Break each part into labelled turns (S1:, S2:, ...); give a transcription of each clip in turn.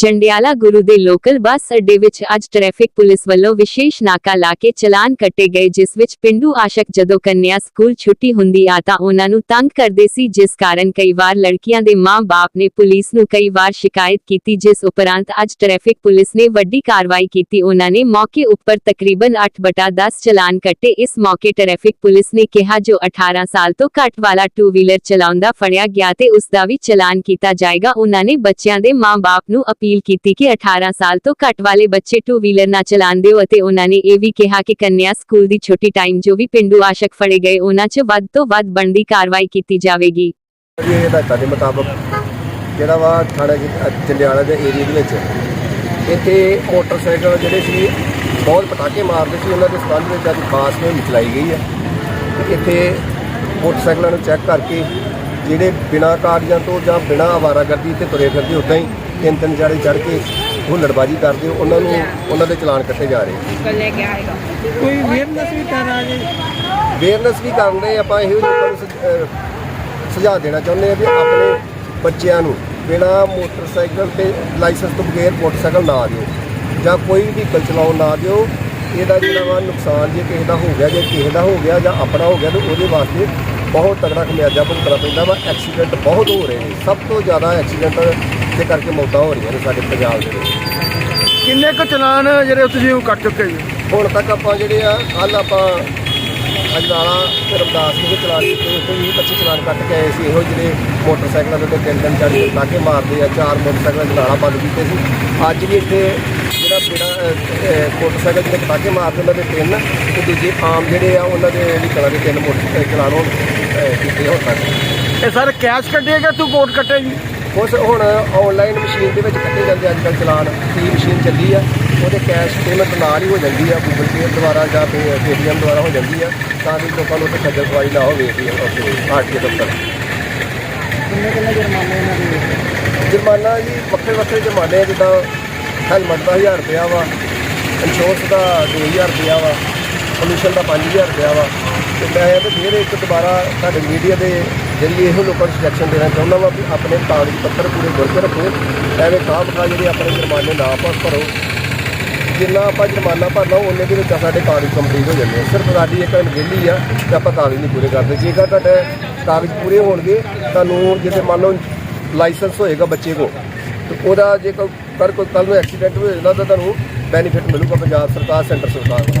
S1: ਜੰਡਿਆਲਾ ਗੁਰੂ ਦੇ local bus ਅੱਡੇ ਵਿੱਚ ਅੱਜ ਟ੍ਰੈਫਿਕ ਪੁਲਿਸ ਵੱਲੋਂ ਵਿਸ਼ੇਸ਼ ਨਾਕਾ ਲਾ ਕੇ ਚਲਾਨ ਕੱਟੇ ਗਏ, ਜਿਸ ਵਿੱਚ ਪਿੰਡੂ ਆਸ਼ਕ ਜਦੋਂ ਕੰਨਿਆ ਸਕੂਲ ਛੁੱਟੀ ਹੁੰਦੀ ਆ ਤਾਂ ਉਹਨਾਂ ਨੂੰ ਤੰਗ ਕਰਦੇ ਸੀ, ਜਿਸ ਕਾਰਨ ਕਈ ਵਾਰ ਲੜਕੀਆਂ ਦੇ ਮਾਂ-ਬਾਪ ਨੇ ਪੁਲਿਸ ਨੂੰ ਕਈ ਵਾਰ ਸ਼ਿਕਾਇਤ ਕੀਤੀ, ਜਿਸ ਉਪਰੰਤ ਅੱਜ ਟ੍ਰੈਫਿਕ ਪੁਲਿਸ ਨੇ ਵੱਡੀ ਕਾਰਵਾਈ ਕੀਤੀ। ਉਹਨਾਂ ਨੇ ਮੌਕੇ ਉੱਪਰ ਤਕਰੀਬਨ 8/10 ਚਲਾਨ ਕੱਟੇ। ਇਸ ਮੌਕੇ ਟ੍ਰੈਫਿਕ ਪੁਲਿਸ ਨੇ ਕਿਹਾ, ਜੋ 18 ਸਾਲ ਤੋਂ ਘੱਟ ਵਾਲਾ ਟੂ ਵੀਲਰ ਚਲਾਉਂਦਾ ਫੜਿਆ ਗਿਆ ਤੇ ਉਸ ਦਾ ਵੀ ਚਲਾਨ ਕੀਤਾ ਜਾਏਗਾ। ਉਹਨਾਂ ਨੇ ਬੱਚਿਆਂ ਦੇ ਮਾਂ-ਬਾਪ ਨੂੰ ਅਪੀਲ ਕੀਤੀ ਕਿ 18 ਸਾਲ ਤੋਂ ਘੱਟ ਵਾਲੇ ਬੱਚੇ ਟੂ ਵੀਲਰ ਨਾ ਚਲਾਉਣ ਦਿਓ ਅਤੇ ਉਹਨਾਂ ਨੇ ਇਹ ਵੀ ਕਿਹਾ ਕਿ ਕੰਨਿਆ ਸਕੂਲ ਦੀ ਛੋਟੀ ਟਾਈਮ ਜੋ ਵੀ ਪਿੰਡੂ ਆਸ਼ਕ ਫੜੇ ਗਏ, ਉਹਨਾਂ 'ਚ ਵੱਧ ਤੋਂ ਵੱਧ ਬਣਦੀ ਕਾਰਵਾਈ ਕੀਤੀ ਜਾਵੇਗੀ।
S2: ਇਹ ਹਦਾਇਤਾਂ ਦੇ ਮੁਤਾਬਕ ਜਿਹੜਾ ਵਾ ਥਾਣਾ ਜੀ- ਦੇ ਏਰੀਆ ਦੇ ਵਿੱਚ ਇੱਥੇ ਮੋਟਰਸਾਈਕਲ ਜਿਹੜੇ ਸੀ, ਬਹੁਤ ਪਟਾਕੇ ਮਾਰਦੇ ਸੀ, ਉਹਨਾਂ ਦੇ ਸੰਬੰਧ ਵਿੱਚ ਅੱਜ ਖਾਸ ਮੁਹਿੰਮ ਚਲਾਈ ਗਈ ਹੈ। ਇੱਥੇ ਮੋਟਰਸਾਈਕਲਾਂ ਨੂੰ ਚੈੱਕ ਕਰਕੇ ਜਿਹੜੇ ਬਿਨਾਂ ਕਾਗਜ਼ਾਂ ਤੋਂ ਜਾਂ ਬਿਨਾਂ ਆਵਾਰਾਗਰਦੀ ਤੇ ਤੁਰੇ ਫਿਰਦੇ, ਉਦਾਂ ਹੀ ਤਿੰਨ ਤਿੰਨ ਜਾੜੇ ਚੜ ਕੇ ਹੁੱਲੜਬਾਜੀ ਕਰਦੇ ਉਹਨਾਂ ਨੂੰ ਉਹਨਾਂ ਦੇ ਚਲਾਨ ਕੱਟੇ ਜਾ ਰਹੇ
S3: ਕੋਈ ਅਵੇਅਰਨੈਸ ਵੀ ਕਰ ਆ ਜੀ
S2: ਅਵੇਅਰਨੈਸ ਵੀ ਕਰਨ ਦੇ ਆਪਾਂ ਇਹੋ ਲੋਕਾਂ ਨੂੰ ਸੁਝ- ਅਹ ਸੁਝਾਅ ਦੇਣਾ ਚਾਹੁੰਦੇ ਆ ਵੀ ਆਪਣੇ ਬੱਚਿਆਂ ਨੂੰ ਬਿਨਾਂ ਮੋਟਰਸਾਈਕਲ ਤੇ ਲਾਇਸੈਂਸ ਤੋਂ ਬਗੈਰ ਮੋਟਰਸਾਈਕਲ ਨਾ ਦਿਓ ਜਾਂ ਕੋਈ ਵੀ ਵਹੀਕਲ ਚਲਾਉਣ ਨਾ ਦਿਓ। ਇਹਦਾ ਜਿਹੜਾ ਵਾ ਨੁਕਸਾਨ ਜੇ ਕਿਸੇ ਦਾ ਹੋ ਗਿਆ ਜੇ ਕਿਸੇ ਦਾ ਹੋ ਗਿਆ ਜਾਂ ਆਪਣਾ ਹੋ ਗਿਆ ਤਾਂ ਉਹਦੇ ਵਾਸਤੇ ਬਹੁਤ ਤਗੜਾ ਖਮਿਆਜਾ ਭੁਗਤਣਾ ਪੈਂਦਾ ਵਾ। ਐਕਸੀਡੈਂਟ ਬਹੁਤ ਹੋ ਰਹੇ ਨੇ। ਸਭ ਤੋਂ ਜ਼ਿਆਦਾ ਐਕਸੀਡੈਂਟ ਦੇ ਕਰਕੇ ਮੌਤਾਂ ਹੋ ਰਹੀਆਂ ਨੇ ਸਾਡੇ ਪੰਜਾਬ ਦੇ ਵਿੱਚ।
S3: ਕਿੰਨੇ ਕੁ ਚਲਾਨ ਜਿਹੜੇ ਤੁਸੀਂ ਉਹ ਕੱਟ ਚੁੱਕੇ ਜੀ?
S2: ਹੁਣ ਤੱਕ ਆਪਾਂ ਜਿਹੜੇ ਆ ਕੱਲ ਆਪਾਂ ਅਜਨਾਲਾ ਤੇ ਰਮਦਾਸ ਨੂੰ ਚਲਾਨ ਕੀਤੇ ਉੱਥੇ ਵੀ 25 ਚਲਾਨ ਕੱਟ ਕੇ ਆਏ ਸੀ। ਇਹੋ ਜਿਹੜੇ ਮੋਟਰਸਾਈਕਲਾਂ ਦੇ ਉੱਤੇ ਤਿੰਨ ਤਿੰਨ ਚਾਰ ਟਾਕੇ ਮਾਰਦੇ ਆ ਚਾਰ ਮੋਟਰਸਾਈਕਲ ਅਜਨਾਲਾ ਬੰਦ ਕੀਤੇ ਸੀ। ਅੱਜ ਵੀ ਇੱਥੇ ਜਿਹੜਾ ਬੇੜਾ ਮੋਟਰਸਾਈਕਲ ਜਿਹੜੇ ਪਟਾਕੇ ਮਾਰਦੇ ਉਹਨਾਂ ਦੇ ਤਿੰਨ ਤੇ ਦੂਜੇ ਆਮ ਜਿਹੜੇ ਆ ਉਹਨਾਂ ਦੇ ਵੀ ਕਲਾ ਦੇ ਤਿੰਨ ਮੋਟਰਸਾਈਕਲ ਚਲਾਨ ਹੁਣ ਕੀਤੇ ਹੁਣ ਤੱਕ।
S3: ਇਹ ਸਰ ਕੈਸ਼ ਕੱਟੇਗਾ ਤੂੰ ਕੋਟ ਕੱਟੇ ਜੀ?
S2: ਉਸ ਹੁਣ ਆਨਲਾਈਨ ਮਸ਼ੀਨ ਦੇ ਵਿੱਚ ਕੱਟੇ ਜਾਂਦੇ ਅੱਜ ਕੱਲ੍ਹ ਚਲਾਨ। ਈ ਮਸ਼ੀਨ ਚੱਲੀ ਆ ਉਹਦੇ ਕੈਸ਼ ਪੇਮੈਂਟ ਨਾਲ ਹੀ ਹੋ ਜਾਂਦੀ ਆ ਗੂਗਲ ਪੇ ਦੁਆਰਾ ਜਾਂ ਪੇਟੀਐਮ ਦੁਆਰਾ ਹੋ ਜਾਂਦੀ ਆ ਤਾਂ ਕਿ ਲੋਕਾਂ ਨੂੰ ਉੱਥੇ ਖੱਜਲ ਖੁਆਰੀ ਨਾ ਹੋਵੇ ਏਟੀਐਮ ਆਰਟੀਏ ਦਫ਼ਤਰ।
S3: ਕਿੰਨੇ ਕਿੰਨੇ ਜੁਰਮਾਨੇ ਇਹਨਾਂ ਦੇ?
S2: ਜੁਰਮਾਨਾ ਜੀ ਵੱਖਰੇ ਵੱਖਰੇ ਜੁਰਮਾਨੇ ਜਿੱਦਾਂ ਹੈਲਮਟ ਦਾ 1000 ਰੁਪਇਆ ਵਾ ਇੰਸ਼ੋਰੈਂਸ ਦਾ 2000 ਰੁਪਇਆ ਵਾ ਪੋਲੂਸ਼ਨ ਦਾ 5000 ਰੁਪਇਆ ਵਾ। ਤੇ ਮੈਂ ਇਹ ਤੇ ਫਿਰ ਇੱਕ ਦੁਬਾਰਾ ਤੁਹਾਡੇ ਮੀਡੀਆ ਦੇ ਜਰੀਏ ਇਹੋ ਲੋਕਾਂ ਨੂੰ ਸੁਜੈਕਸ਼ਨ ਦੇਣਾ ਚਾਹੁੰਦਾ ਵਾਂ ਵੀ ਆਪਣੇ ਕਾਗਜ਼ ਪੱਤਰ ਪੂਰੇ ਗੁਰ ਰੱਖੋ, ਐਵੇਂ ਖਾਮ ਖਾ ਜਿਹੜੇ ਆਪਣੇ ਜੁਰਮਾਨੇ ਨਾ ਪਾਸ ਭਰੋ ਜਿੰਨਾ ਆਪਾਂ ਜੁਰਮਾਨਾ ਭਰਨਾ, ਉਹਨੇ ਦੇ ਵਿੱਚ ਸਾਡੇ ਕਾਗਜ਼ ਕੰਪਲੀਟ ਹੋ ਜਾਂਦੇ ਆ। ਸਿਰਫ ਸਾਡੀ ਇੱਕ ਅਣਗਹਿਲੀ ਆ ਕਿ ਆਪਾਂ ਕਾਗਜ਼ ਨਹੀਂ ਪੂਰੇ ਕਰਦੇ। ਜੇਕਰ ਤੁਹਾਡੇ ਕਾਗਜ਼ ਪੂਰੇ ਹੋਣਗੇ, ਤੁਹਾਨੂੰ ਜਿਵੇਂ ਮੰਨ ਲਓ ਲਾਇਸੈਂਸ ਹੋਏਗਾ ਬੱਚੇ ਕੋ ਤੇ ਉਹਦਾ ਜੇ ਕੋਈ ਕਰ ਕੋਈ ਕੱਲ ਨੂੰ ਐਕਸੀਡੈਂਟ ਹੋ ਜਾਂਦਾ ਤਾਂ ਤੁਹਾਨੂੰ ਬੈਨੀਫਿਟ ਮਿਲੂਗਾ ਪੰਜਾਬ ਸਰਕਾਰ ਸੈਂਟਰ ਸਰਕਾਰ ਦਾ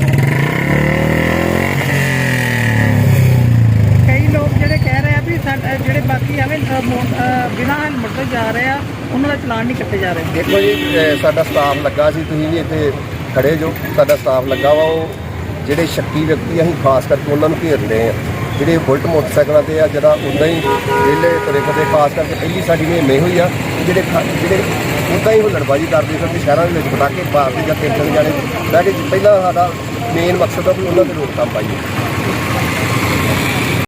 S4: ਕਈ ਲੋਕ ਜਿਹੜੇ ਕਹਿ ਰਹੇ ਆ ਵੀ ਸਾਡਾ ਜਿਹੜੇ ਬਾਕੀ ਐਵੇਂ ਬਿਨਾਂ ਹੈਲਮਟ ਤੋਂ ਜਾ ਰਹੇ ਆ, ਉਹਨਾਂ ਦਾ ਚਲਾਨ ਨਹੀਂ ਕੱਟੇ ਜਾ ਰਹੇ।
S2: ਦੇਖੋ ਜੀ, ਅਹ, ਸਾਡਾ ਸਟਾਫ ਲੱਗਾ ਸੀ, ਤੁਸੀਂ ਵੀ ਇੱਥੇ ਖੜੇ ਜੋ, ਸਾਡਾ ਸਟਾਫ ਲੱਗਾ ਵਾ, ਉਹ ਜਿਹੜੇ ਸ਼ੱਕੀ ਵਿਅਕਤੀ ਅਸੀਂ ਖਾਸ ਕਰਕੇ ਉਹਨਾਂ ਨੂੰ ਘੇਰਦੇ ਆ। ਜਿਹੜੇ ਬੁਲਟ ਮੋਟਰਸਾਈਕਲਾਂ ਤੇ ਆ, ਜਿਹੜਾ ਉਦਾਂ ਹੀ ਵਿਹਲੇ ਤੁਰੇ ਫਿਰਦੇ, ਖਾਸ ਕਰਕੇ ਪਹਿਲੀ ਸਾਡੀ ਮੁਹਿੰਮ ਇਹੋ ਹੋਈ ਆ ਕਿ ਜਿਹੜੇ ਖਾ- ਜਿਹੜੇ ਉਦਾਂ ਹੀ ਹੁੱਲੜਬਾਜੀ ਕਰਦੇ ਫਿਰਦੇ ਸ਼ਹਿਰਾਂ ਦੇ ਵਿੱਚ ਪਟਾਕੇ ਮਾਰਦੇ ਜਾਂ ਤਿੰਨ ਜਾਣੇ, ਬਹਿ ਕਿ ਪਹਿਲਾਂ ਸਾਡਾ ਮੇਨ ਮਕਸਦ ਆ ਵੀ ਉਹਨਾਂ ਤੇ ਰੋਕਥਾਮ ਪਾਈਏ।